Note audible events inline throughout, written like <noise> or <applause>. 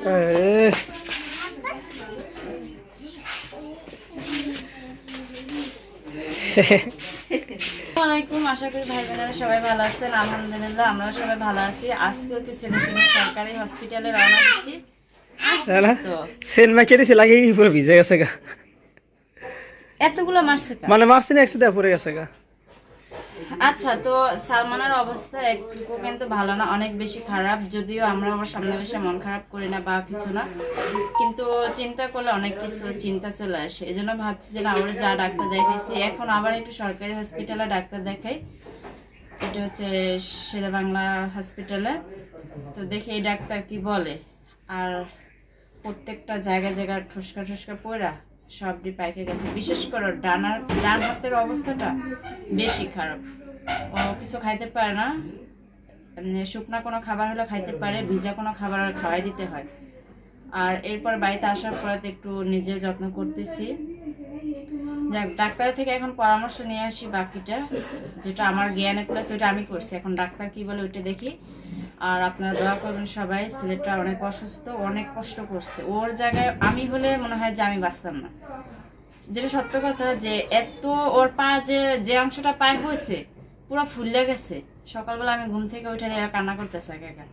এ, আশা করি ভাই বোনেরা সবাই ভালো আছেন। আলহামদুলিল্লাহ আমরাও সবাই ভালো আছি। আজকে হচ্ছে সরকারি হসপিটালে রওনা দিচ্ছি। তাই না তো। সেন মাখিয়ে দিছে লাগে পুরো ভিজে গেছে গা? এতগুলো মারছে মানে মারছি না একসাথে পড়ে গেছে গা। আচ্ছা তো সালমানের অবস্থা একটুকু কিন্তু ভালো না, অনেক বেশি খারাপ, যদিও আমরা ওর সামনে বসে মন খারাপ করি না বা কিছু না। কিন্তু চিন্তা করলে অনেক কিছু চিন্তা চলে আসে। এই জন্য ভাবছি যে না ওরা যা ডাক্তার দেখাইছি, এখন আবার একটু সরকারি হসপিটালে ডাক্তার দেখাই। এটা হচ্ছে শেরে বাংলা হসপিটালে তো দেখি এই ডাক্তার কি বলে। আর প্রত্যেকটা জায়গায় জায়গায় ঠুসকা ঠুসকা পড়া সবটি পাইকে গেছে। বিশেষ করে ডানার ডান হাতের অবস্থাটা বেশি খারাপ। কিছু খাইতে পারে না। এমনি শুকনা কোনো খাবার হলে খাইতে পারে, ভিজা কোনো খাবার আর খাওয়াই দিতে হয়। আর এরপর বাড়িতে আসার পর একটু নিজে যত্ন করতেছি। যাক, ডাক্তারের থেকে এখন পরামর্শ নিয়ে আসি বাকিটা, যেটা আমার জ্ঞানে প্লাস ওইটা আমি করছি। এখন ডাক্তার কি বলে ওইটা দেখি। আর আপনারা দোয়া করবেন সবাই, ছেলেটা অনেক অসুস্থ, অনেক কষ্ট করছে। ওর জায়গায় আমি হলে মনে হয় যে আমি বাঁচতাম না। যেটা সত্য কথা যে এত ওর পা যে যে অংশটা পায়ে হয়েছে পুরো ফুললে গেছে। সকালবেলা আমি ঘুম থেকে উঠে দিয়ে কান্না করতেছে একা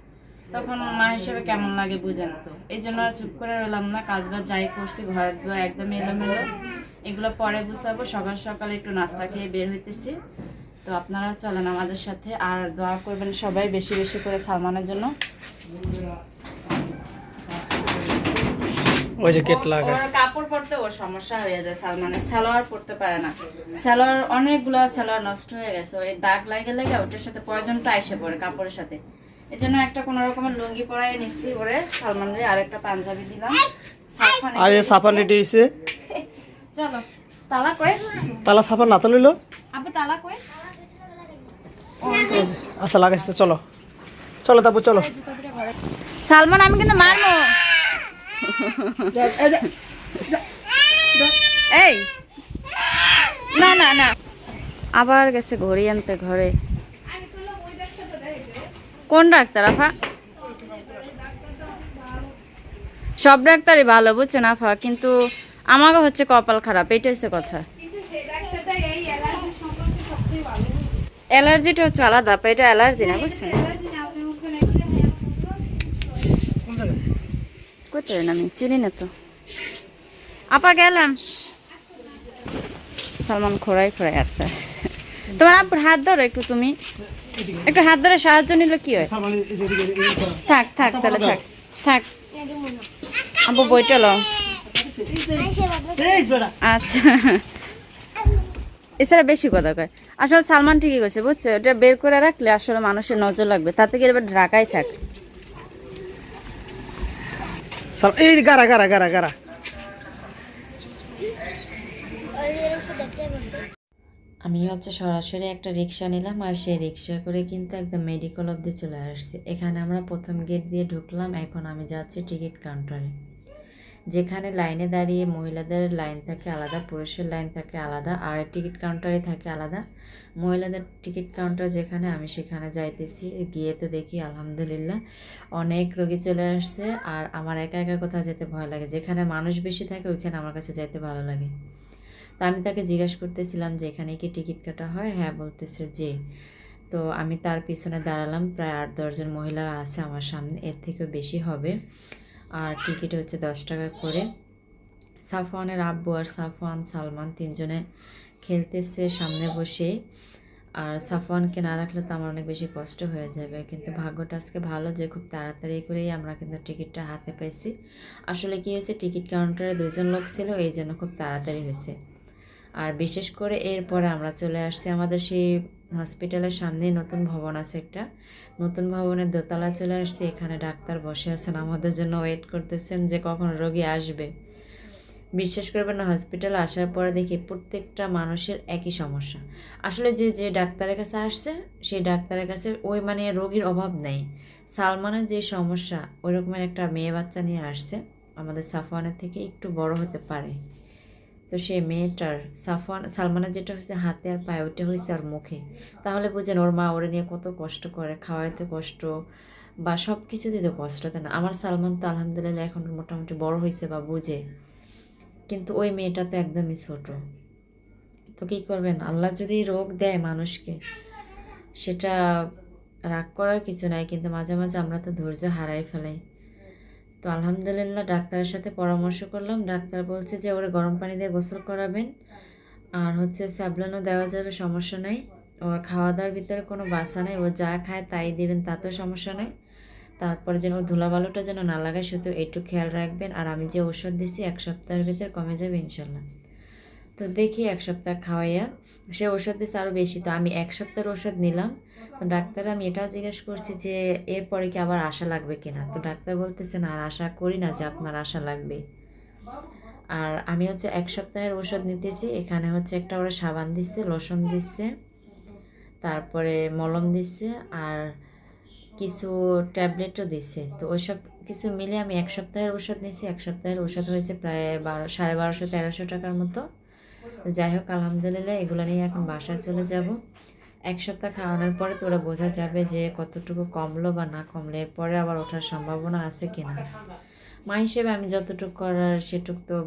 তখন মা হিসেবে কেমন লাগে বুঝেন তো। এই জন্য চুপ করে রইলাম না কাজ বাজ যাই করছি, ঘরের দুয়ার একদম এলোমেলো। এগুলো পরে গুছাবো সকাল সকাল একটু নাস্তা খেয়ে বের হইতেছি। তো আপনারা চলেন আমাদের সাথে, আর দোয়া করবেন সবাই বেশি বেশি করে সালমানের জন্য। ওই যে কেট লাগা কাপড় পরতে ওর সমস্যা হয়ে যায় সালমানের সালোয়ার পরতে পারে না। সালোয়ার অনেকগুলো সালোয়ার নষ্ট হয়ে গেছে। ওই দাগ লাগে লেগে ওটার সাথে এসে পড়ে কাপড়ের সাথে। জন্য একটা কোনো রকমের লুঙ্গি পরাই নিচ্ছি ওরে সালমানের আর একটা পাঞ্জাবি দিলাম। সাফান আর এই সাফান চলো তালা কই? তালা সাফান না তো লইলো। আপনি তালা কই? আচ্ছা লাগাইছে চলো। চলো তারপর চলো। সালমান আমি কিন্তু মারবো। এই। না না না। আবার গেছে ঘড়ি আনতে ঘরে। কোন ডাক্তার আফা? সব ডাক্তারই ভালো বুঝছেন আফা? কিন্তু আমাকে হচ্ছে কপাল খারাপ এটা হচ্ছে কথা। অ্যালার্জিটা হচ্ছে আলাদা আপা এটা অ্যালার্জি না বুঝছেন? কোথায় আমি চিনি না তো। আপা গেলাম। সালমান খোড়াই খোড়াই আটটা তোমার আব্বুর হাত ধরো একটু তুমি। একটু হাত ধরে সাহায্য নিলে কি হয়? থাক থাক তাহলে থাক থাক। আব্বু বইটা লও। আচ্ছা। এছাড়া বেশি কথা কয়। আসলে সালমান ঠিকই কইছে বুঝছ? এটা বের করে রাখলে আসলে মানুষের নজর লাগবে। তাতে গিয়ে এবার ঢাকাই থাক। এই গারা গারা গারা গারা আমি হচ্ছে সরাসরি একটা রিক্সা নিলাম আর সেই রিক্সা করে কিন্তু একদম মেডিকেল অবধি চলে আসছি। এখানে আমরা প্রথম গেট দিয়ে ঢুকলাম, এখন আমি যাচ্ছি টিকিট কাউন্টারে যেখানে লাইনে দাঁড়িয়ে মহিলাদের লাইন থাকে আলাদা, পুরুষের লাইন থাকে আলাদা, আর টিকিট কাউন্টারে থাকে আলাদা। মহিলাদের টিকিট কাউন্টার যেখানে, আমি সেখানে যাইতেছি। গিয়ে তো দেখি, আলহামদুলিল্লাহ, অনেক রোগী চলে আসছে। আর আমার একা একা কোথাও যেতে ভয় লাগে। যেখানে মানুষ বেশি থাকে, ওইখানে আমার কাছে যেতে ভালো লাগে। তো আমি তাকে জিজ্ঞেস করতেছিলাম যে, এখানে কি টিকিট কাটা হয়? হ্যাঁ বলতেছে যে, তো আমি তার পিছনে দাঁড়ালাম। প্রায় আট দশজন মহিলা আছে আমার সামনে। এর থেকেও বেশি হবে। আর টিকিট হচ্ছে দশ টাকা করে। সাফওয়ানের আব্বু আর সাফওয়ান, সালমান তিনজনে খেলতেছে সামনে বসে আর সাফওয়ানকে না রাখলে তো আমার অনেক বেশি কষ্ট হয়ে যাবে। কিন্তু ভাগ্যটা আজকে ভালো যে খুব তাড়াতাড়ি করেই আমরা কিন্তু টিকিটটা হাতে পাইছি। আসলে কি হয়েছে টিকিট কাউন্টারে দুজন লোক ছিল, এই জন্য খুব তাড়াতাড়ি হয়েছে। আর বিশেষ করে এরপরে আমরা চলে আসছি আমাদের সেই হসপিটালের সামনেই নতুন ভবন আছে একটা। নতুন ভবনের দোতলা চলে আসছি, এখানে ডাক্তার বসে আছেন। আমাদের জন্য ওয়েট করতেছেন যে কখন রোগী আসবে। বিশ্বাস করবেন না, হসপিটাল আসার পরে দেখি প্রত্যেকটা মানুষের একই সমস্যা। আসলে যে যে ডাক্তারের কাছে আসছে, সেই ডাক্তারের কাছে ওই মানে রোগীর অভাব নেই। সালমানের যে সমস্যা, ওই রকমের একটা মেয়ে বাচ্চা নিয়ে আসছে। আমাদের সাফওয়ানের থেকে একটু বড় হতে পারে। তো সে মেয়েটার সাফওয়ান, সালমানের যেটা হয়েছে হাতে আর পায়ে, ওইটা হয়েছে আর মুখে। তাহলে বুঝেন ওর মা ওরে নিয়ে কত কষ্ট করে, খাওয়াইতে কষ্ট বা সব কিছুতে তো কষ্ট দেয় না আমার সালমান তো আলহামদুলিল্লাহ এখন মোটামুটি বড় হয়েছে বা বুঝে। কিন্তু ওই মেয়েটা তো একদমই ছোট। তো কী করবেন? আল্লাহ যদি রোগ দেয় মানুষকে, সেটা রাগ করার কিছু নাই, কিন্তু মাঝে মাঝে আমরা তো ধৈর্য হারাই ফেলাই। তো আলহামদুলিল্লাহ ডাক্তারের সাথে পরামর্শ করলাম। ডাক্তার বলছে যে, ওরা গরম পানি দিয়ে গোসল করাবেন। আর হচ্ছে স্যাবলানও দেওয়া যাবে, সমস্যা নাই। ওর খাওয়া দাওয়ার ভিতরে কোনো বাসা নেই। ও যা খায় তাই দেবেন, তাতেও সমস্যা নেই। তারপরে যেন ধুলাবালুটা যেন না লাগায়, শুধু একটু খেয়াল রাখবেন। আর আমি যে ওষুধ দিছি, এক সপ্তাহের ভিতরে কমে যাবে ইনশাল্লাহ। তো দেখি এক সপ্তাহ খাওয়াইয়া। সে ওষুধ দিচ্ছে আরও বেশি, তো আমি এক সপ্তাহের ওষুধ নিলাম। তো ডাক্তার আমি এটাও জিজ্ঞেস করছি যে, এরপরে কি আবার আশা লাগবে কিনা? তো ডাক্তার বলতেছে, না আর আশা করি না যে আপনার আশা লাগবে। আর আমি হচ্ছে এক সপ্তাহের ওষুধ নিতেছি। এখানে হচ্ছে একটা ওরা সাবান দিচ্ছে লোশন দিচ্ছে তারপরে মলম দিচ্ছে আর কিছু ট্যাবলেটও দিচ্ছে তো ওইসব কিছু মিলে আমি এক সপ্তাহের ওষুধ নিয়েছি এক সপ্তাহের ওষুধ হয়েছে প্রায় বারো, সাড়ে বারোশো, তেরোশো টাকার মতো। যাই হোক, আলহামদুলিল্লাহ, এগুলো নিয়ে এখন বাসায় চলে যাব। এক সপ্তাহ খাওয়ানোর পরে তো ওরা বোঝা যাবে যে কতটুকু কমলো বা না কমলো, এরপরে আবার ওঠার সম্ভাবনা আছে কিনা। মা হিসেবে আমি যতটুকু করার সেটুক তো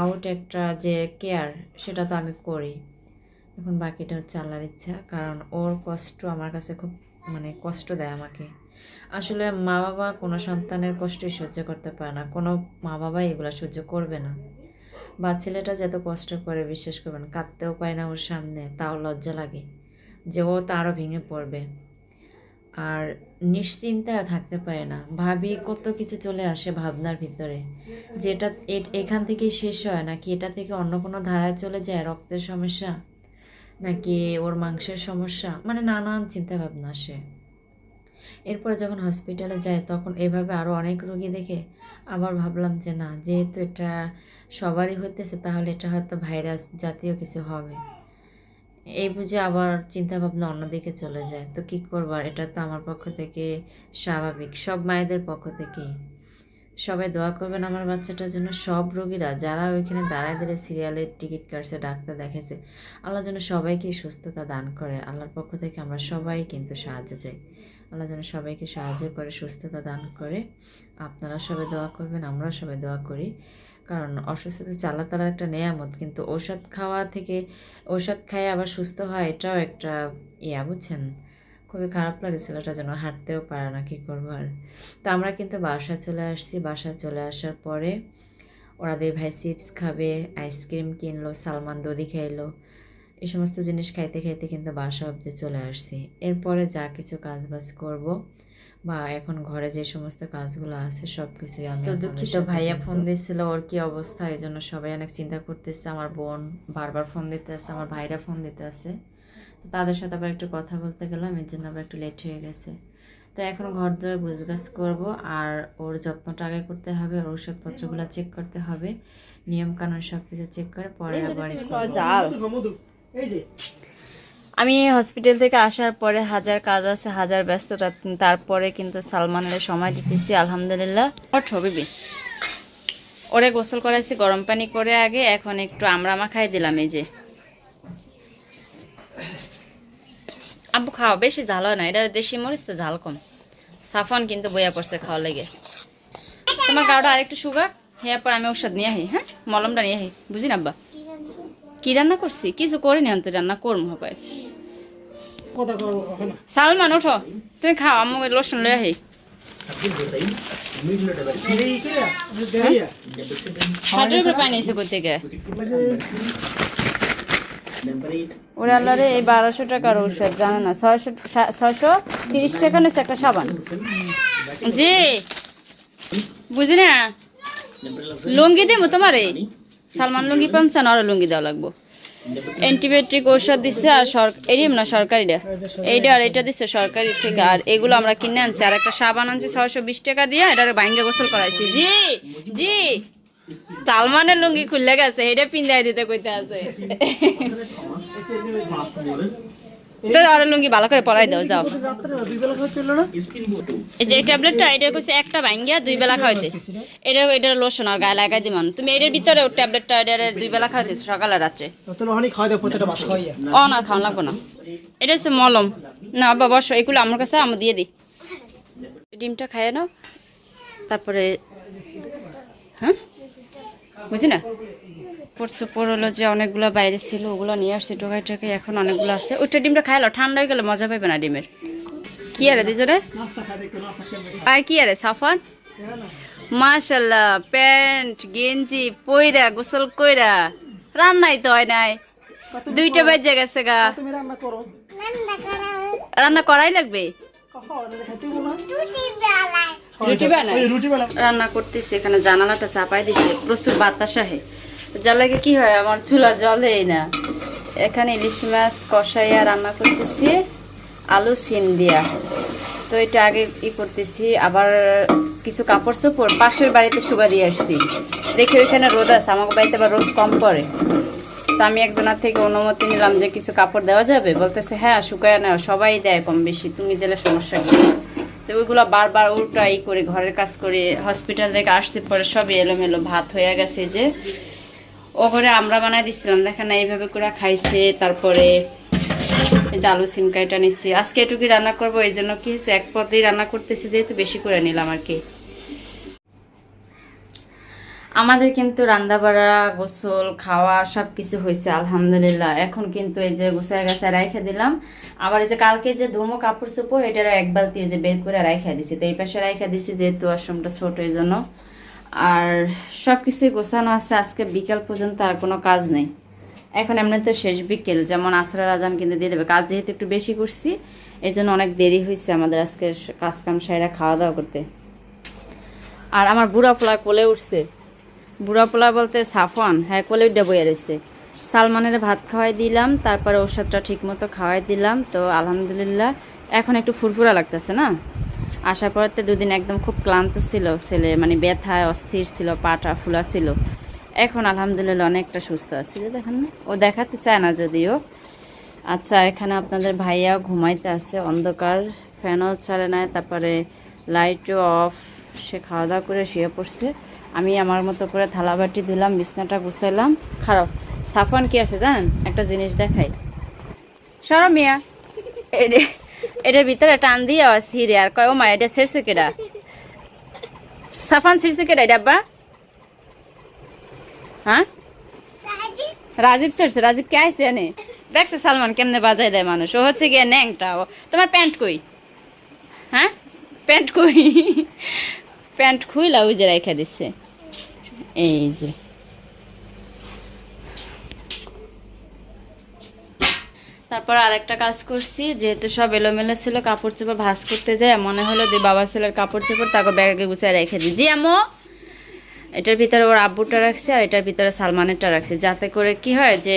আউট একটা যে কেয়ার সেটা তো আমি করি। এখন বাকিটা হচ্ছে আল্লাহর ইচ্ছা, কারণ ওর কষ্ট আমার কাছে খুব মানে কষ্ট দেয় আমাকে। আসলে মা বাবা কোনো সন্তানের কষ্টই সহ্য করতে পারে না, কোনো মা বাবা এগুলো সহ্য করবে না। বা ছেলেটা যত কষ্ট করে বিশ্বাস করবেন, কাঁদতেও পায় না ওর সামনে, তাও লজ্জা লাগে যে ও তো আরও ভেঙে পড়বে। আর নিশ্চিন্তায় থাকতে পারে না। ভাবি কত কিছু চলে আসে ভাবনার ভিতরে। যেটা এখান থেকেই শেষ হয় নাকি এটা থেকে অন্য কোনো ধারায় চলে যায় রক্তের সমস্যা? নাকি ওর মাংসের সমস্যা? মানে নানান চিন্তা ভাবনা আসে। এরপরে যখন হসপিটালে যায়, তখন এভাবে আরও অনেক রোগী দেখে আবার ভাবলাম যে না, যেহেতু এটা সবারই হইতেছে, তাহলে এটা হয়তো ভাইরাস জাতীয় কিছু হবে। এই বুঝে আবার চিন্তা ভাবনা অন্যদিকে চলে যায়। তো কী করবার এটা তো আমার পক্ষ থেকে স্বাভাবিক। সব মায়েদের পক্ষ থেকেই। সবাই দোয়া করবেন আমার বাচ্চাটার জন্য। সব রোগীরা, যারা ওইখানে দাঁড়ায় দাঁড়িয়ে সিরিয়ালের টিকিট কাটছে, ডাক্তার দেখেছে আল্লাহ যেন সবাইকে সুস্থতা দান করে। আল্লাহর পক্ষ থেকে আমরা সবাই কিন্তু সাহায্য চাই। আল্লাহ যেন সবাইকে সাহায্য করে, সুস্থতা দান করে। আপনারা সবাই দোয়া করবেন, আমরাও সবাই দোয়া করি। কারণ অসুস্থতা চালা তারা একটা নেয়ামত, কিন্তু ঔষধ খাওয়া থেকে, ঔষধ খাই আবার সুস্থ হয় এটাও একটা ইয়া, বুঝছেন? খুবই খারাপ লাগে ছেলেটা যেন হাঁটতেও পারে না, কী করব আর। তো আমরা কিন্তু বাসায় চলে আসছি। বাসায় চলে আসার পরে ওরা দুই ভাই চিপস খাবে, আইসক্রিম কিনলো, সালমান দদি খাইলো। এই সমস্ত জিনিস খাইতে খাইতে কিন্তু বাসা অবধি চলে আসছি। এরপরে যা কিছু কাজ বাজ করব বা এখন ঘরে যে সমস্ত কাজগুলো আছে সব কিছুই আমি তো দুঃখিত ভাইয়া ফোন দিয়েছিল ওর কি অবস্থা? এই জন্য সবাই অনেক চিন্তা করতেছে আমার বোন বারবার ফোন দিতে আছে আমার ভাইরা ফোন দিতে আছে। তো তাদের সাথে আবার একটু কথা বলতে গেলাম এর জন্য আবার একটু লেট হয়ে গেছে। তো এখন ঘর ধরে গুছগাছ করব আর ওর যত্নটা আগে করতে হবে ওর ওষুধপত্রগুলো চেক করতে হবে নিয়ম কানুন সব কিছু চেক করে পরে আবার আমি হসপিটাল থেকে আসার পরে হাজার কাজ আছে, হাজার ব্যস্ততা, তারপরে কিন্তু সালমানের সময় দিতেছি, আলহামদুলিল্লাহ। ছবিবি ওরে গোসল করাইছি, গরম পানি করে আগে, এখন একটু আমরা মাখাই দিলাম, এই যে। আব্বু খাওয়া বেশি ঝাল হয় না, এটা দেশি মরিচ তো ঝাল কম। সাফন কিন্তু বইয়া পড়ছে খাওয়া লেগে। তোমার গাওটা আরেকটু সুগার হ্যাঁ পর আমি ঔষধ নিয়ে আহি হ্যাঁ? মলমটা নিয়ে আহি বুঝি না আব্বা? কি রান্না করছি? কিছু করে করিনি অন্ত রান্না করব হবে। সালমান ওঠো। তুমি খাও আমাকে লোশন লয়ে আহি। উপরে থেকে ওরা আল্লাহরে এই বারোশো টাকার ঔষধ জানে না? ছয়শো ছয়শো তিরিশ টাকা নিচ্ছে একটা সাবান। জি। বুঝি না? লুঙ্গি দেবো তোমার? এই সালমান লুঙ্গি পানছেন আরও লুঙ্গি দেওয়া লাগবো। অ্যান্টিবায়োটিক ওষুধ দিচ্ছে আর সরকার এরিম না সরকারিটা। এইটা আর এটা দিচ্ছে সরকারি থেকে। আর এগুলো আমরা কিনে আনছি। আর একটা সাবান আনছি ছয়শো বিশ টাকা দিয়ে এটার বাইঙ্গে গোসল করাইছি। জি জি। সালমানের লুঙ্গি খুললে গেছে এটা পিন্দাই দিতে কইতে আছে। <laughs> <laughs> তো আর লুঙ্গি ভালো করে পরাই দাও যাও। এই যে এই ট্যাবলেটটা এটা কইছে একটা ভাঙ্গিয়া দুই বেলা খাওয়াইতে। এটা এটা লোশন আর গায়ে লাগাই দিমান। তুমি এটার ভিতরে ট্যাবলেটটা এটা দুই বেলা খাওয়াইতেছো সকালে রাত্রে। ও না খাওয়া লাগবো না। এটা হচ্ছে মলম। না বাবা বসো এগুলো আমার কাছে আমি দিয়ে দিই। ডিমটা খাইয়ে নাও। তারপরে হ্যাঁ? বুঝি না? পড়ছে হলো যে অনেকগুলো বাইরে ছিল ওগুলো নিয়ে আসছে টোকাই টোকাই এখন অনেকগুলো আছে। ওইটা ডিমটা খাইলো ঠান্ডা হয়ে গেলে মজা পাবে না ডিমের। কি আরে দুজনে? নাস্তা খাই দেখো নাস্তা খেলবে আর কি আরে সাফান? মাশাল্লাহ প্যান্ট গেঞ্জি পইরা গোসল কইরা। রান্নাই তো হয় নাই। দুইটা বাজে গেছে গা। রান্না করাই লাগবে? কখন? খাইতে না? রুটি বানাই। ওই রুটি বেলা রান্না করতেছি এখানে জানালাটা চাপাই দিছে প্রচুর বাতাস আহে। জলে কি হয়? আমার চুলা জলেই না। এখানে ইলিশ মাছ কষাইয়া রান্না করতেছি, আলু সিম দিয়া। তো এটা আগে ই করতেছি, আবার কিছু কাপড় চোপড় পাশের বাড়িতে শুকা দিয়ে আসছি। দেখে ওইখানে রোদ আছে আমার বাড়িতে আবার রোদ কম পড়ে। তো আমি একজনের থেকে অনুমতি নিলাম যে কিছু কাপড় দেওয়া যাবে। বলতেছে হ্যাঁ শুকায় না সবাই দেয় কম বেশি, তুমি দিলে সমস্যা কি? তো ওইগুলো বারবার উল্টা ই করে ঘরের কাজ করে, হসপিটাল থেকে আসছে, পরে সবই এলোমেলো ভাত হয়ে গেছে যে ও করে আমরা বানাই দিচ্ছিলাম দেখেন এইভাবে করে খাইছে, তারপরে আলু সিমকাইটা নিচ্ছি আজকে এটুকু রান্না করব, এই জন্য কি হচ্ছে এক পদেই রান্না করতেছি, যেহেতু বেশি করে নিলাম আর কি। আমাদের কিন্তু রান্না বাড়া গোসল, খাওয়া সব কিছু হয়েছে, আলহামদুলিল্লাহ। এখন কিন্তু এই যে গোসায় গাছায় রাইখে দিলাম। আবার এই যে কালকে যে ধুমো কাপড় চোপড় এটার এক বালতি যে বের করে রাইখা দিছি। তো এই পাশে রাইখা দিছি, যেহেতু আশ্রমটা ছোট, এই জন্য। আর সব কিছুই গোছানো আছে, আজকে বিকাল পর্যন্ত আর কোনো কাজ নেই। এখন এমনিতে শেষ বিকেল, যেমন আসরার আজান কিন্তু দিয়ে দেবে। কাজ যেহেতু একটু বেশি করছি এই জন্য অনেক দেরি হয়েছে আমাদের আজকে কাজ কাম সাইরা খাওয়া দাওয়া করতে। আর আমার বুড়া পোলা কোলে উঠছে। বুড়া পোলা বলতে সাফন হ্যাঁ কোলে উঠে বইয়া রয়েছে। সালমানের ভাত খাওয়াই দিলাম, তারপরে ওষুধটা ঠিক মতো খাওয়াই দিলাম। তো আলহামদুলিল্লাহ, এখন একটু ফুরফুরা লাগতেছে না? আসার পর তো দুদিন একদম খুব ক্লান্ত ছিল, ছেলে মানে ব্যথায় অস্থির ছিল পাটা ফুলা ছিল। এখন আলহামদুলিল্লাহ অনেকটা সুস্থ আছে। যে দেখেন না, ও দেখাতে চায় না যদিও। আচ্ছা এখানে আপনাদের ভাইয়া ঘুমাইতে আছে, অন্ধকার, ফ্যানও ছাড়ে নাই, তারপরে লাইটও অফ, সে খাওয়া দাওয়া করে শুয়ে পড়ছে। আমি আমার মতো করে থালাবাটি দিলাম, বিছনাটা গুছাইলাম। খারাপ সাফান কি আছে জানেন? একটা জিনিস দেখাই। সরো মিয়া। এরে এটার ভিতরে টান দিয়ে সিঁড়ে, আর কয়, ও মা, এটা ছেড়ছে কেডা? সাফান ছিড়ছে কেডা এটা, আব্বা? হ্যাঁ? রাজীব ছেড়ছে, রাজীব কে আইসে এনে? দেখছে সালমান কেমনে বাজায় দেয় মানুষ, ও হচ্ছে গিয়ে ন্যাংটা, ও তোমার প্যান্ট কই? হ্যাঁ? প্যান্ট কই? প্যান্ট খুইলা ওই যে রেখে দিচ্ছে এই যে। তারপর আরেকটা কাজ করছি, যেহেতু সব এলোমেলো ছিল, কাপড় চোপড় ভাস করতে যায় মনে হলো যে বাবা ছেলের কাপড় চোপড় তাকে ব্যাগে গুছিয়ে রেখে দিই। জি আমো এটার ভিতরে ওর আব্বুটা রাখছি আর এটার ভিতরে সালমানেরটা রাখছি, যাতে করে কি হয় যে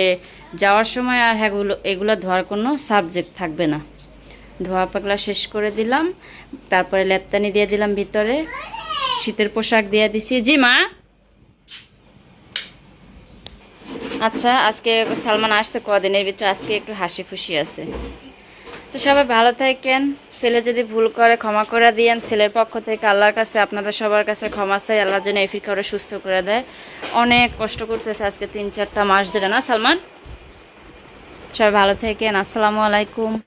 যাওয়ার সময় আর হ্যাগুলো এগুলো ধোয়ার কোনো সাবজেক্ট থাকবে না। ধোয়া পাকলা শেষ করে দিলাম, তারপরে লেপতানি দিয়ে দিলাম ভিতরে, শীতের পোশাক দিয়ে দিছি। জি মা? আচ্ছা আজকে সালমান আসছে কদিনের ভিতরে, আজকে একটু হাসি খুশি আছে। তো সবাই ভালো থাকেন, ছেলে যদি ভুল করে ক্ষমা করে দিয়েন, ছেলের পক্ষ থেকে আল্লাহর কাছে, আপনাদের সবার কাছে ক্ষমা চাই, আল্লাহ যেন এফির করে সুস্থ করে দেয়। অনেক কষ্ট করতেছে আজকে তিন চারটা মাস ধরে, না সালমান? সবাই ভালো থাকেন, আসসালামু আলাইকুম।